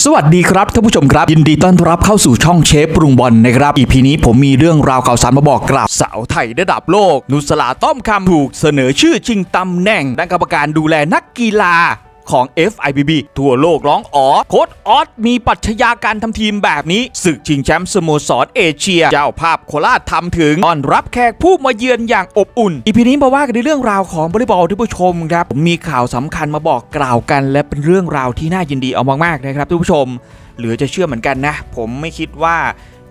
สวัสดีครับท่านผู้ชมครับ ยินดีต้อนรับเข้าสู่ช่องเชฟปรุงบอลนะครับ อีพีนี้ผมมีเรื่องราวข่าวสารมาบอกกล่าวสาวไทยระดับโลก นุสลาต้อมคำถูกเสนอชื่อชิงตำแหน่งด้านกรรมการดูแลนักกีฬา ของ FIBB ทั่วโลกร้องอ๋อโค้ดออสมีปัชญาการทำทีมแบบนี้ศึกชิงแชมป์สโมสรเอเชีย เจ้าภาพโคราชทำถึงต้อนรับแขกผู้มาเยือนอย่างอบอุ่น อีพีนี้มาว่ากันในเรื่องราวของวอลเลย์บอลท่านผู้ชมครับมมีข่าวสำคัญมาบอกกล่าวกัน และเป็นเรื่องราวที่น่ายินดีเอามากๆนะครับท่านผู้ชม เหลือจะเชื่อเหมือนกันนะ ผมไม่คิดว่า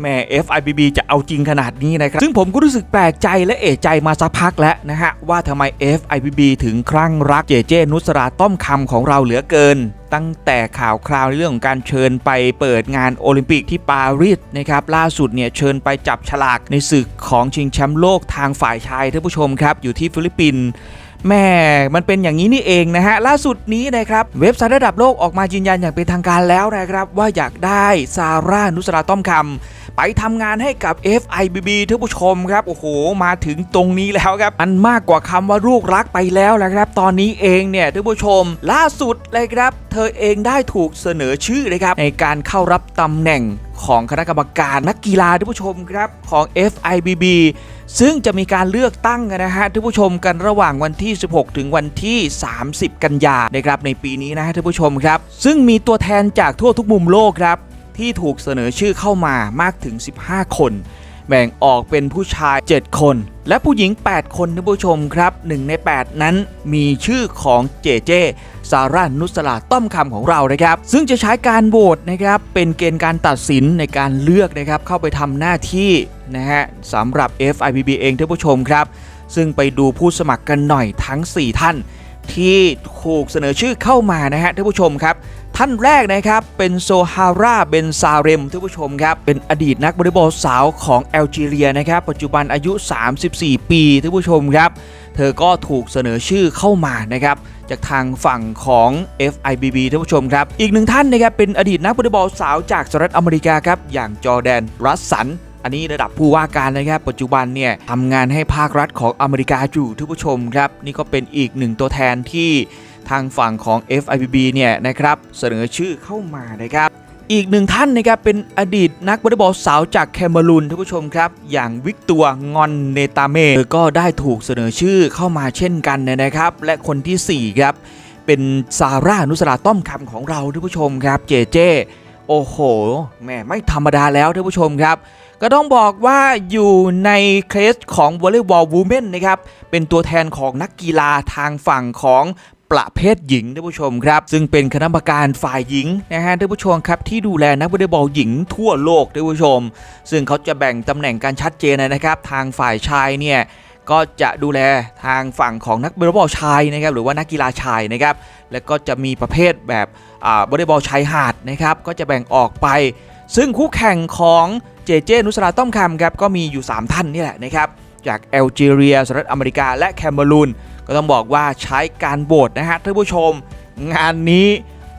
แม่ FIBB จะเอาจริงขนาดนี้นะครับ ซึ่งผมก็รู้สึกแปลกใจและเอะใจมาสักพักแล้วนะฮะ ว่าทำไม FIBB ถึงคลั่งรักเจเจนุสราต้อมคำของเราเหลือเกิน ตั้งแต่ข่าวคราวในเรื่องของการเชิญไปเปิดงานโอลิมปิกที่ปารีสนะครับล่าสุดเนี่ยเชิญไปจับฉลากในศึกของชิงแชมป์โลกทางฝ่ายชายท่านผู้ชมครับอยู่ที่ฟิลิปปินส์ แม่มันเป็นอย่างนี้นี่เองนะฮะ ล่าสุดนี้นะครับ เว็บไซต์ระดับโลกออกมายืนยันอย่างเป็นทางการแล้วนะครับ ว่าอยากได้ซาร่านุสราต้อมคำไปทำงานให้กับ FIBB ท่านผู้ชมครับ โอ้โห มาถึงตรงนี้แล้วครับ มันมากกว่าคำว่าลูกรักไปแล้วนะครับ ตอนนี้เองเนี่ยท่านผู้ชม ล่าสุดเลยครับ เธอเองได้ถูกเสนอชื่อนะครับ ในการเข้ารับตำแหน่งของคณะกรรมการนักกีฬาท่านผู้ชมครับ ของ FIBB ซึ่งจะมีการเลือกตั้งนะฮะท่านผู้ชมกันระหว่างวันที่ 16 ถึงวันที่ 30 กันยานะครับในปีนี้นะฮะท่านผู้ชมครับ ซึ่งมีตัวแทนจากทั่วทุกมุมโลกครับที่ถูกเสนอชื่อเข้ามามากถึง 15 คน แบ่งออกเป็นผู้ชาย 7 คน และผู้หญิง 8 คนท่านผู้ชมครับหนึ่งใน 8 นั้นมีชื่อของเจเจซาร่านุสลาต้อมคำของเรานะครับ ซึ่งจะใช้การโหวตนะครับ เป็นเกณฑ์การตัดสินในการเลือกนะครับ เข้าไปทำหน้าที่นะฮะสำหรับ FIBB เองท่านผู้ชมครับ ซึ่งไปดูผู้สมัครกันหน่อยทั้ง 4 ท่าน ที่ถูกเสนอชื่อเข้ามานะฮะท่านผู้ชมครับ ท่านแรกนะครับเป็นโซฮาร่าเบนซาเรมท่านผู้ชมครับ เป็นอดีตนักวอลเลย์บอลสาวของแอลจีเรียนะครับ ปัจจุบันอายุ 34 ปีท่านผู้ชมครับ เธอก็ถูกเสนอชื่อเข้ามานะครับจากทางฝั่งของ FIBB ท่านผู้ชมครับ อีกหนึ่งท่านนะครับเป็นอดีตนักวอลเลย์บอลสาวจากสหรัฐอเมริกาครับอย่างจอแดนรัสสัน อันนี้ระดับผู้ว่าการนะครับ ปัจจุบันเนี่ยทำงานให้ภาครัฐของอเมริกาอยู่ท่านผู้ชมครับ นี่ก็เป็นอีกหนึ่งตัวแทนที่ทางฝั่งของ FIBB เนี่ยนะครับเสนอชื่อเข้ามานะครับอีกหนึ่งท่านนะครับเป็นอดีตนักวอลเลย์บอลสาวจากแคเมรูนท่านผู้ชมครับ อย่างวิกตัวงอนเนตาเมเธอก็ได้ถูกเสนอชื่อเข้ามาเช่นกันนะครับ และคนทีสี่ 4 ครับ เป็นซาร่านุสราต้อมคำของเราท่านผู้ชมครับเจเจโอ้โหแม่ไม่ธรรมดาแล้วท่านผู้ชมครับ ก็ต้องบอกว่าอยู่ในเคสของวอลเลย์บอลวูแมนนะครับ เป็นตัวแทนของนักกีฬาทางฝั่งของประเภทหญิงท่านผู้ชมครับ ซึ่งเป็นคณะกรรมการฝ่ายหญิงนะฮะท่านผู้ชมครับที่ดูแลนักวอลเลย์บอลหญิงทั่วโลกท่านผู้ชม ซึ่งเขาจะแบ่งตำแหน่งการชัดเจนนะครับ ทางฝ่ายชายเนี่ยก็จะดูแลทางฝั่งของนักวอลเลย์บอลชายนะครับหรือว่านักกีฬาชายนะครับแล้วก็จะมีประเภทแบบวอลเลย์บอลชายหาดนะครับก็จะแบ่งออกไป ซึ่งคู่แข่งของ เจเจนุสราต้อมคำครับก็มีอยู่ 3 ท่านนี่แหละนะครับจากแอลจีเรียสหรัฐอเมริกาและแคเมรูนก็ต้องบอกว่าใช้การโหวตนะฮะท่านผู้ชม งานนี้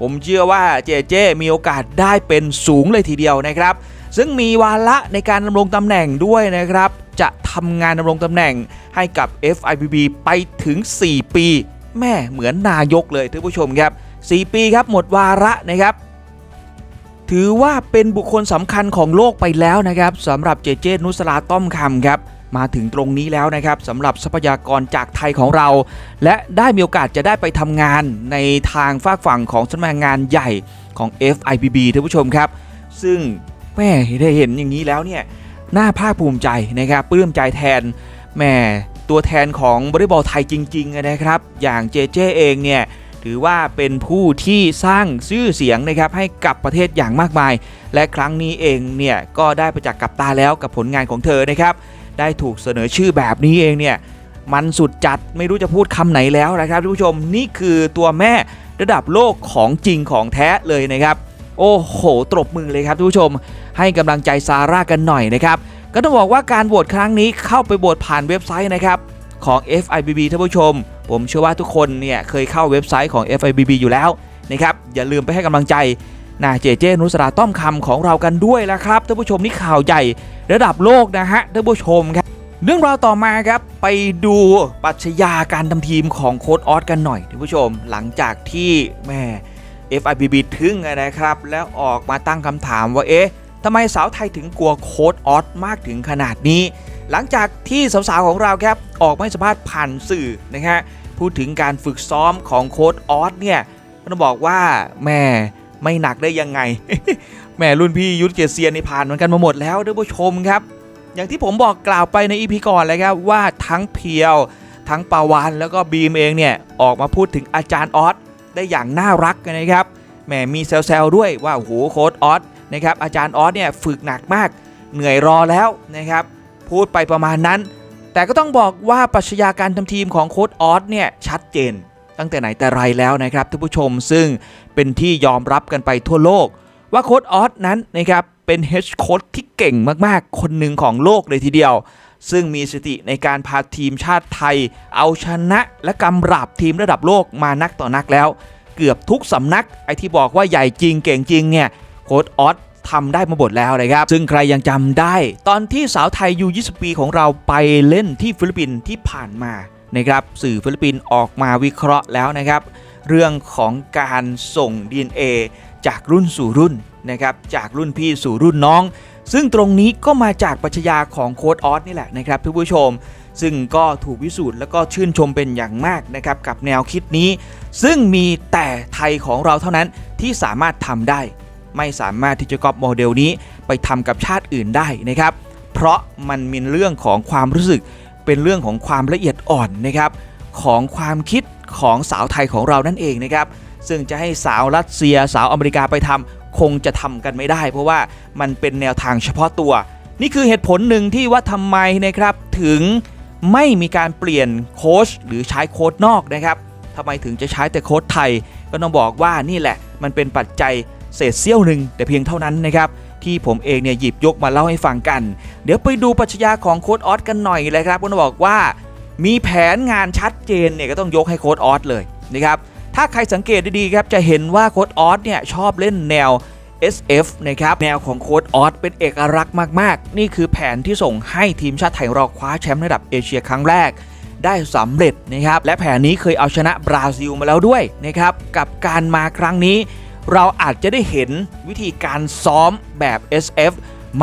ผมเชื่อว่าเจเจมีโอกาสได้เป็นสูงเลยทีเดียวนะครับ ซึ่งมีวาระในการดำรงตำแหน่งด้วยนะครับ จะทำงานดำรงตำแหน่งให้กับ FIBB ไปถึง 4 ปี แม่เหมือนนายกเลยท่านผู้ชมครับ 4 ปีครับหมดวาระนะครับ ถือว่าเป็นบุคคลสำคัญของโลกไปแล้วนะครับสำหรับเจเจนุสลาต้อมคำครับมาถึงตรงนี้แล้วนะครับสำหรับทรัพยากรจากไทยของเรา และได้มีโอกาสจะได้ไปทำงานในทางฝากฝั่งของสำนักงานใหญ่ของ FIBB ท่านผู้ชมครับ ซึ่งแม่ได้เห็นอย่างนี้แล้วเนี่ยน่าภาคภูมิใจนะครับปลื้มใจแทนแม่ตัวแทนของบริบอลไทยจริงๆนะครับ อย่างเจเจเองเนี่ย ถือว่าเป็นผู้ที่สร้างชื่อเสียงนะครับให้กับประเทศอย่างมากมาย และครั้งนี้เองเนี่ยก็ได้ประจักษ์กับตาแล้วกับผลงานของเธอนะครับได้ถูกเสนอชื่อแบบนี้เองเนี่ยมันสุดจัดไม่รู้จะพูดคำไหนแล้วนะครับทุกผู้ชมนี่คือตัวแม่ระดับโลกของจริงของแท้เลยนะครับ โอ้โหตบมือเลยครับทุกผู้ชม ให้กำลังใจซาร่ากันหน่อยนะครับก็ต้องบอกว่าการโหวตครั้งนี้เข้าไปโหวตผ่านเว็บไซต์นะครับของ FIBB ท่านผู้ชม ผมเชื่อว่าทุกคนเนี่ยเคยเข้าเว็บไซต์ของ FIBB อยู่แล้วนะครับอย่าลืมไปให้กำลังใจนะเจเจนุสราต้อมคำของเรากันด้วยละครับท่านผู้ชมนี่ข่าวใหญ่ระดับโลกนะฮะท่านผู้ชมครับเรื่องราวต่อมาครับไปดูปัชญาการทำทีมของโค้ดออสกันหน่อยท่านผู้ชม หลังจากที่แม่ FIBB ทึ่งนะครับ แล้วออกมาตั้งคำถามว่าเอ๊ะทำไมสาวไทยถึงกลัวโค้ดออสมากถึงขนาดนี้ หลังจากที่สาวๆของเราครับออกมาสัมภาษณ์ผ่านสื่อนะฮะ พูดถึงการฝึกซ้อมของโค้ดออสเนี่ยต้องบอกว่าแม่ไม่หนักได้ยังไง แม่รุ่นพี่ยุทธเกียรติเซียนนี่ผ่านเหมือนกันมาหมดแล้วท่านผู้ชมครับ อย่างที่ผมบอกกล่าวไปในอีพีก่อนเลยครับว่าทั้งเพียว ทั้งปาวานแล้วก็บีมเองเนี่ยออกมาพูดถึงอาจารย์ออสได้อย่างน่ารักนนะครับแหมมีแซวๆด้วยว่าโอ้โหโค้ดออสนะครับอาจารย์ออสเนี่ยฝึกหนักมากเหนื่อยรอแล้วนะครับ พูดไปประมาณนั้น แต่ก็ต้องบอกว่าปรัชญาการทำทีมของโค้ดออสเนี่ยชัดเจน ตั้งแต่ไหนแต่ไรแล้วนะครับท่านผู้ชมซึ่งเป็นที่ยอมรับกันไปทั่วโลก ว่าโค้ดออสนั้นนะครับเป็นเฮดโค้ดที่เก่งมากๆ คนหนึ่งของโลกเลยทีเดียว ซึ่งมีสติในการพาทีมชาติไทย เอาชนะและกำราบทีมระดับโลกมานักต่อนักแล้ว เกือบทุกสำนักไอที่บอกว่าใหญ่จริงเก่งจริงเนี่ยโค้ดออส ทำได้มาหมดแล้วนะครับ ซึ่งใครยังจำได้ ตอนที่สาวไทยยู20ปีของเราไปเล่นที่ฟิลิปปินส์ที่ผ่านมานะครับสื่อฟิลิปปินส์ออกมาวิเคราะห์แล้วนะครับ เรื่องของการส่ง DNA จากรุ่นสู่รุ่นนะครับจากรุ่นพี่สู่รุ่นน้อง ซึ่งตรงนี้ก็มาจากปัชญาของโค้ดออสนี่แหละนะครับท่านผู้ชม ซึ่งก็ถูกวิสูจน์แล้วก็ชื่นชมเป็นอย่างมากนะครับกับแนวคิดนี้ ซึ่งมีแต่ไทยของเราเท่านั้นที่สามารถทำได้ ไม่สามารถที่จะก๊อปโมเดลนี้ไปทำกับชาติอื่นได้นะครับ เพราะมันมีเรื่องของความรู้สึก เป็นเรื่องของความละเอียดอ่อนนะครับ ของความคิดของสาวไทยของเรานั่นเองนะครับ ซึ่งจะให้สาวรัสเซียสาวอเมริกาไปทำคงจะทำกันไม่ได้ เพราะว่ามันเป็นแนวทางเฉพาะตัว นี่คือเหตุผลหนึ่งที่ว่าทำไมนะครับถึงไม่มีการเปลี่ยนโค้ชหรือใช้โค้ชนอกนะครับทำไมถึงจะใช้แต่โค้ชไทย ก็ต้องบอกว่านี่แหละมันเป็นปัจจัย เศษเสี้ยวหนึ่งแต่เพียงเท่านั้นนะครับที่ผมเองเนี่ยหยิบยกมาเล่าให้ฟังกัน เดี๋ยวไปดูปัชญาของโค้ดออสกันหน่อยเลยครับก็ต้องบอกว่า มีแผนงานชัดเจนเนี่ยก็ต้องยกให้โค้ดออสเลยนะครับถ้าใครสังเกตดีๆครับจะเห็นว่าโค้ดออสเนี่ยชอบเล่นแนว SF นะครับแนวของโค้ดออสเป็นเอกลักษณ์มากๆ นี่คือแผนที่ส่งให้ทีมชาติไทยของเราคว้าแชมป์ระดับเอเชียครั้งแรกได้สำเร็จนะครับและแผนนี้เคยเอาชนะบราซิลมาแล้วด้วยนะครับกับการมาครั้งนี้ เราอาจจะได้เห็นวิธีการซ้อมแบบ SF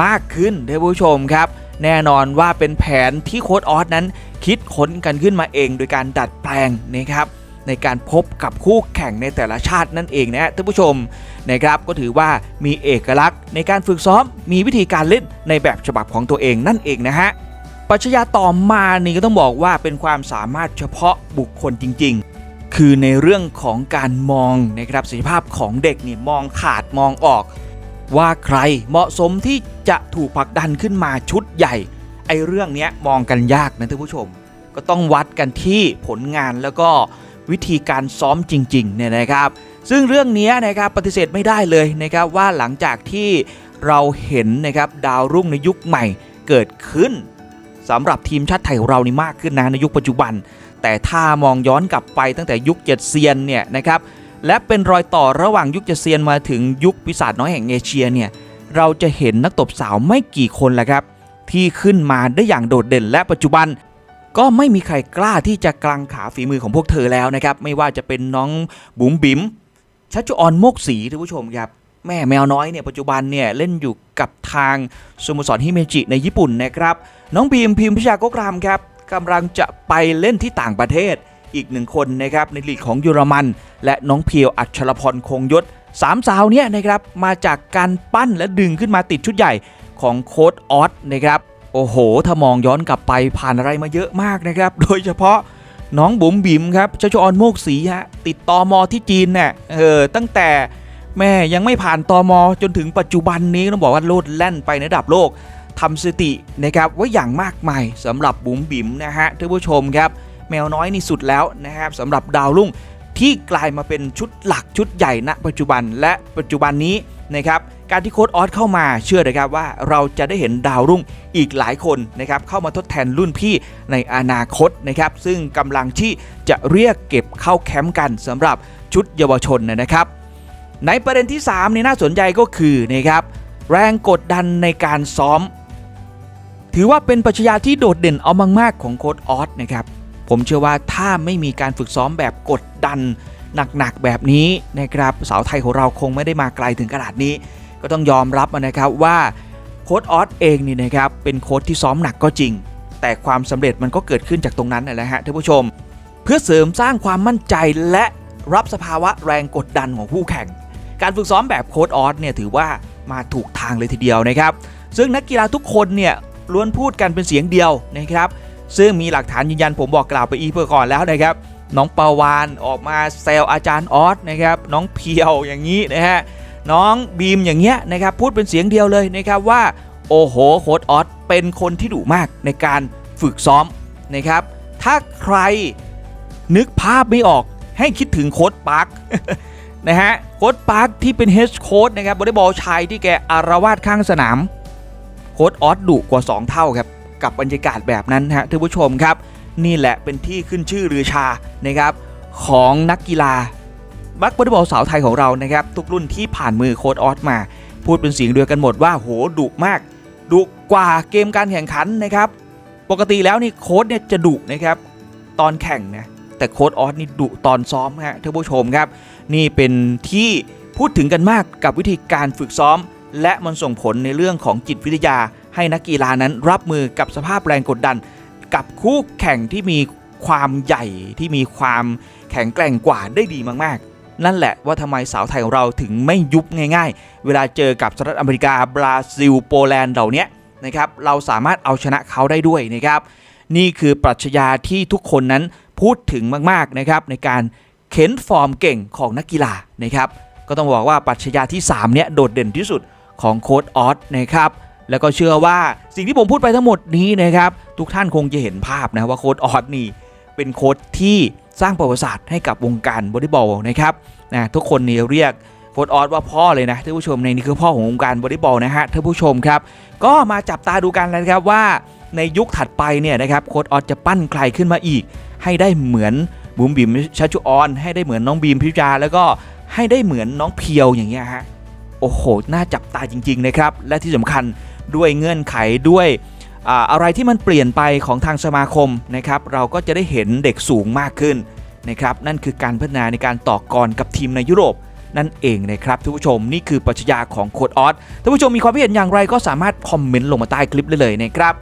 มากขึ้นท่านผู้ชมครับ แน่นอนว่าเป็นแผนที่โค้ดออสนั้น คิดค้นกันขึ้นมาเองโดยการดัดแปลงนะครับในการพบกับคู่แข่งในแต่ละชาตินั่นเองนะฮะท่านผู้ชมนะครับก็ถือว่ามีเอกลักษณ์ในการฝึกซ้อมมีวิธีการเล่นในแบบฉบับของตัวเองนั่นเองนะฮะปรัชญาต่อมานี่ก็ต้องบอกว่าเป็นความสามารถเฉพาะบุคคลจริง ๆ คือในเรื่องของการมองนะครับศักยภาพของเด็กนี่มองขาดมองออก ว่าใครเหมาะสมที่จะถูกผลักดันขึ้นมาชุดใหญ่ไอ้เรื่องเนี้ยมองกันยากนะท่านผู้ชม ก็ต้องวัดกันที่ผลงานแล้วก็วิธีการซ้อมจริงๆเนี่ยนะครับ ซึ่งเรื่องนี้นะครับปฏิเสธไม่ได้เลยนะครับว่าหลังจากที่เราเห็นนะครับดาวรุ่งในยุคใหม่เกิดขึ้นสำหรับทีมชาติไทยของเรานี่มากขึ้นนะในยุคปัจจุบัน แต่ถ้ามองย้อนกลับไปตั้งแต่ยุคเจ็ดเซียนเนี่ยนะครับและเป็นรอยต่อระหว่างยุคเจ็ดเซียนมาถึงยุคปีศาจน้อยแห่งเอเชียเนี่ยเราจะเห็นนักตบสาวไม่กี่คนแหละครับ ที่ขึ้นมาได้อย่างโดดเด่นและปัจจุบัน ก็ไม่มีใครกล้าที่จะกลังขาฝีมือของพวกเธอแล้วนะครับ ไม่ว่าจะเป็นน้องบุ๋มบิ๋มชัชจุออนโมกศรีท่านผู้ชมครับแม่แมวน้อยเนี่ยปัจจุบันเนี่ยเล่นอยู่กับทางสโมสรฮิเมจิในญี่ปุ่นนะครับ น้องบีมพิมพิชากกรามครับ กำลังจะไปเล่นที่ต่างประเทศ อีกหนึ่งคนนะครับในลีกของเยอรมัน และน้องเพียวอัชรพรคงยศสามสาวเนี่ยนะครับมาจากการปั้นและดึงขึ้นมาติดชุดใหญ่ของโค้ดออสนะครับโอ้โห ถ้ามองย้อนกลับไปผ่านอะไรมาเยอะมากนะครับ โดยเฉพาะน้องบุ๋มบิ๋มครับชชออนโมกศรีฮะติดตอมอที่จีนเนี่ยเออตั้งแต่แม่ยังไม่ผ่านตอมอจนถึงปัจจุบันนี้ต้องบอกว่าโลดแล่นไปในระดับโลก ทำสตินะครับไว่าอย่างมากมายสำหรับบุ๋มบิ๋มนะฮะท่านผู้ชมครับ แมวน้อยนี่สุดแล้วนะครับสำหรับดาวรุ่งที่กลายมาเป็นชุดหลักชุดใหญ่ณ ปัจจุบันและปัจจุบันนี้นะครับการที่โค้ดออสเข้ามาเชื่อเลยครับว่าเราจะได้เห็นดาวรุ่งอีกหลายคนนะครับเข้ามาทดแทนรุ่นพี่ในอนาคตนะครับซึ่งกำลังที่จะเรียกเก็บเข้าแคมป์กันสำหรับชุดเยาวชนนะครับ ในประเด็นที่3นี่น่าสนใจก็คือนะครับแรงกดดันในการซ้อม ถือว่าเป็นปรัชญาที่โดดเด่นเอามากๆของโค้ดออสนะครับ ผมเชื่อว่าถ้าไม่มีการฝึกซ้อมแบบกดดันหนักๆแบบนี้นะครับสาวไทยของเราคงไม่ได้มาไกลถึงขนาดนี้ ก็ต้องยอมรับนะครับว่าโค้ดออสเองนี่นะครับเป็นโค้ดที่ซ้อมหนักก็จริง แต่ความสำเร็จมันก็เกิดขึ้นจากตรงนั้นนั่นแหละฮะท่านผู้ชม เพื่อเสริมสร้างความมั่นใจและรับสภาวะแรงกดดันของผู้แข่ง การฝึกซ้อมแบบโค้ดออสเนี่ยถือว่ามาถูกทางเลยทีเดียวนะครับ ซึ่งนักกีฬาทุกคนเนี่ย ล้วนพูดกันเป็นเสียงเดียวนะครับซึ่งมีหลักฐานยืนยันผมบอกกล่าวไปอีเพื่อก่อนแล้วนะครับ น้องปาวานออกมาแซวอาจารย์ออสนะครับน้องเพียวอย่างนี้นะฮะน้องบีมอย่างเงี้ยนะครับพูดเป็นเสียงเดียวเลยนะครับว่าโอ้โหโค้ดออสเป็นคนที่ดุมากในการฝึกซ้อมนะครับ ถ้าใครนึกภาพไม่ออกให้คิดถึงโค้ดปาร์คนะฮะโค้ดปาร์คที่เป็นเฮดโค้ดนะครับวอลลย์บอลชายที่แกอารวาสข้างสนาม ค้ดออสดุกว่า 2 เท่าครับกับบรรยากาศแบบนั้นฮะท่านผู้ชมครับ นี่แหละเป็นที่ขึ้นชื่อรือชานะครับของนักกีฬาบักวอลบอลสาวไทยของเรานะครับทุกรุ่นที่ผ่านมือโค้ดออสมา พูดเป็นเสียงเดียวกันหมดว่าโหดุมากดุกว่าเกมการแข่งขันนะครับ ปกติแล้วนี่โค้ดเนี่ยจะดุนะครับตอนแข่งนะแต่โค้ดออสนี่ดุตอนซ้อมฮะท่านผู้ชมครับ นี่เป็นที่พูดถึงกันมากกับวิธีการฝึกซ้อม และมันส่งผลในเรื่องของจิตวิทยา ให้นักกีฬานั้นรับมือกับสภาพแรงกดดัน กับคู่แข่งที่มีความใหญ่ที่มีความแข็งแกร่งกว่าได้ดีมากๆ นั่นแหละว่าทำไมสาวไทยของเราถึงไม่ยุบง่ายๆ เวลาเจอกับสหรัฐอเมริกาบราซิลโปแลนด์เหล่านี้นะครับเราสามารถเอาชนะเขาได้ด้วยนะครับนี่คือปรัชญาที่ทุกคนนั้นพูดถึงมากๆนะครับในการเข็นฟอร์มเก่งของนักกีฬานะครับก็ต้องบอกว่าปรัชญาที่3เนี่ยโดดเด่นที่สุด ของโค้ดออสนะครับแล้วก็เชื่อว่าสิ่งที่ผมพูดไปทั้งหมดนี้นะครับทุกท่านคงจะเห็นภาพนะว่าโค้ดออสนี่เป็นโค้ดที่สร้างประวัติศาสตร์ให้กับวงการวอลเลย์บอลนะครับนะทุกคนนี่เรียกโค้ดออสว่าพ่อเลยนะท่านผู้ชมในนี้คือพ่อของวงการวอลเลย์บอลนะฮะท่านผู้ชมครับก็มาจับตาดูกันนะครับว่าในยุคถัดไปเนี่ยนะครับโค้ดออสจะปั้นใครขึ้นมาอีก ให้ได้เหมือนบุ๋มบิมชัชชุออน ให้ได้เหมือนน้องบีมพิจาแล้วก็ให้ได้เหมือนน้องเพียวอย่างเงี้ยฮะ โอ้โห น่าจับตาจริง ๆ นะครับ และที่สำคัญด้วยเงื่อนไขด้วยอะไรที่มันเปลี่ยนไปของทางสมาคมนะครับ เราก็จะได้เห็นเด็กสูงมากขึ้นนะครับ นั่นคือการพัฒนาในการต่อกรกับทีมในยุโรปนั่นเองนะครับท่านผู้ชมนี่คือปรัชญาของโคดออสท่านผู้ชมมีความคิดเห็นอย่างไรก็สามารถคอมเมนต์ลงมาใต้คลิปได้เลยนะครับ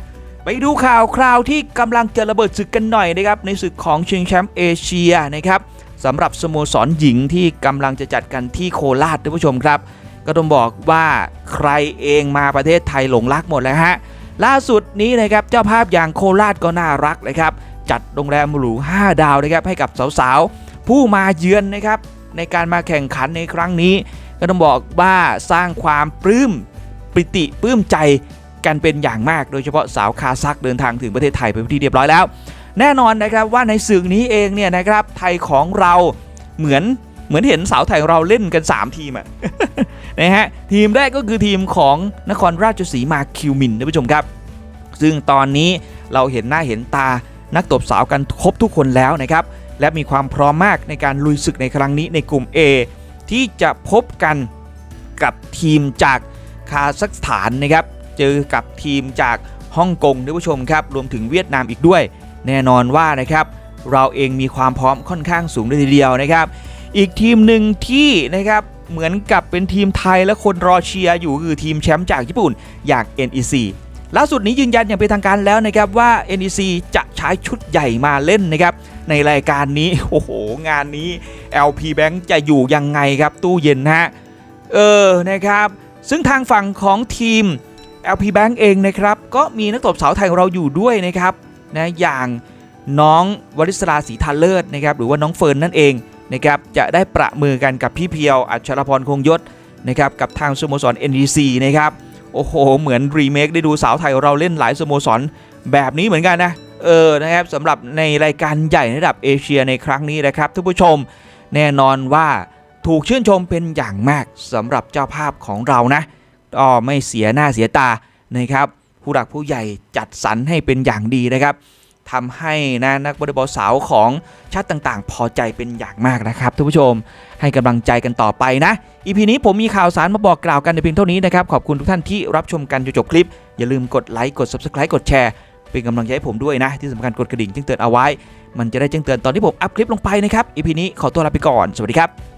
ไปดูข่าวคราวที่กำลังจะระเบิดศึกกันหน่อยนะครับในศึกของชิงแชมป์เอเชียนะครับสำหรับสโมสรหญิงที่กำลังจะจัดกันที่โคราชท่านผู้ชมครับ ก็ต้องบอกว่าใครเองมาประเทศไทยหลงรักหมดแล้วฮะล่าสุดนี้นะครับเจ้าภาพอย่างโคราชก็น่ารักนะครับจัดโรงแรมหรู5 ดาวนะครับให้กับสาวๆ ผู้มาเยือนนะครับในการมาแข่งขันในครั้งนี้ ก็ต้องบอกว่าสร้างความปลื้มปิติปลื้มใจกันเป็นอย่างมาก โดยเฉพาะสาวคาซักเดินทางถึงประเทศไทยเป็นที่เรียบร้อยแล้ว แน่นอนนะครับว่าในศึกนี้เองเนี่ยนะครับไทยของเราเหมือน เหมือนเห็นสาวไทยของเราเล่นกัน 3 ทีมอะนะฮะทีมแรกก็คือทีมของนครราชสีมาคิวมินท่านผู้ชมครับ ซึ่งตอนนี้เราเห็นหน้าเห็นตานักตบสาวกันครบทุกคนแล้วนะครับ และมีความพร้อมมากในการลุยศึกในครั้งนี้ในกลุ่ม A ที่จะพบกันกับทีมจากคาซัคสถานนะครับ เจอกับทีมจากฮ่องกงท่านผู้ชมครับ รวมถึงเวียดนามอีกด้วย แน่นอนว่านะครับ เราเองมีความพร้อมค่อนข้างสูงเลยทีเดียวนะครับ อีกทีมหนึ่งที่นะครับเหมือนกับเป็นทีมไทยและคนรอเชียร์อยู่คือทีมแชมป์จากญี่ปุ่นอย่าง NEC ล่าสุดนี้ยืนยันอย่างเป็นทางการแล้วนะครับว่า NEC จะใช้ชุดใหญ่มาเล่นนะครับในรายการนี้โอ้โห งานนี้ LP Bank จะอยู่ยังไงครับตู้เย็นฮะเออนะครับซึ่งทางฝั่งของทีม LP Bank เองนะครับก็มีนักตบสาวไทยของเราอยู่ด้วยนะครับนะอย่างน้องวริศราศรีทันเลิศนะครับหรือว่าน้องเฟิร์นนั่นเอง นะครับจะได้ประมือกันกับพี่เพียวอัชรพรคงยศนะครับกับทางสโมสร NEC นะครับโอ้โห เหมือนรีเมคได้ดูสาวไทยเราเล่นหลายสโมสรแบบนี้เหมือนกันนะเออนะครับสำหรับในรายการใหญ่ระดับเอเชียในครั้งนี้นะครับท่านผู้ชมแน่นอนว่าถูกชื่นชมเป็นอย่างมากสำหรับเจ้าภาพของเรานะก็ไม่เสียหน้าเสียตานะครับผู้หลักผู้ใหญ่จัดสรรให้เป็นอย่างดีนะครับ ทำให้นะนักวอลเลย์บอลสาวของชาติต่างๆ พอใจเป็นอย่างมากนะครับท่านผู้ชม ให้กำลังใจกันต่อไปนะอีพีนี้ผมมีข่าวสารมาบอกกล่าวกันในเพียงเท่านี้นะครับ ขอบคุณทุกท่านที่รับชมกันจนจบคลิป อย่าลืมกดไลค์กด Subscribe กดแชร์เป็นกำลังใจให้ผมด้วยนะ ที่สำคัญกดกระดิ่งแจ้งเตือนเอาไว้ มันจะได้แจ้งเตือนตอนที่ผมอัพคลิปลงไปนะครับ EP นี้ขอตัวลาไปก่อนสวัสดีครับ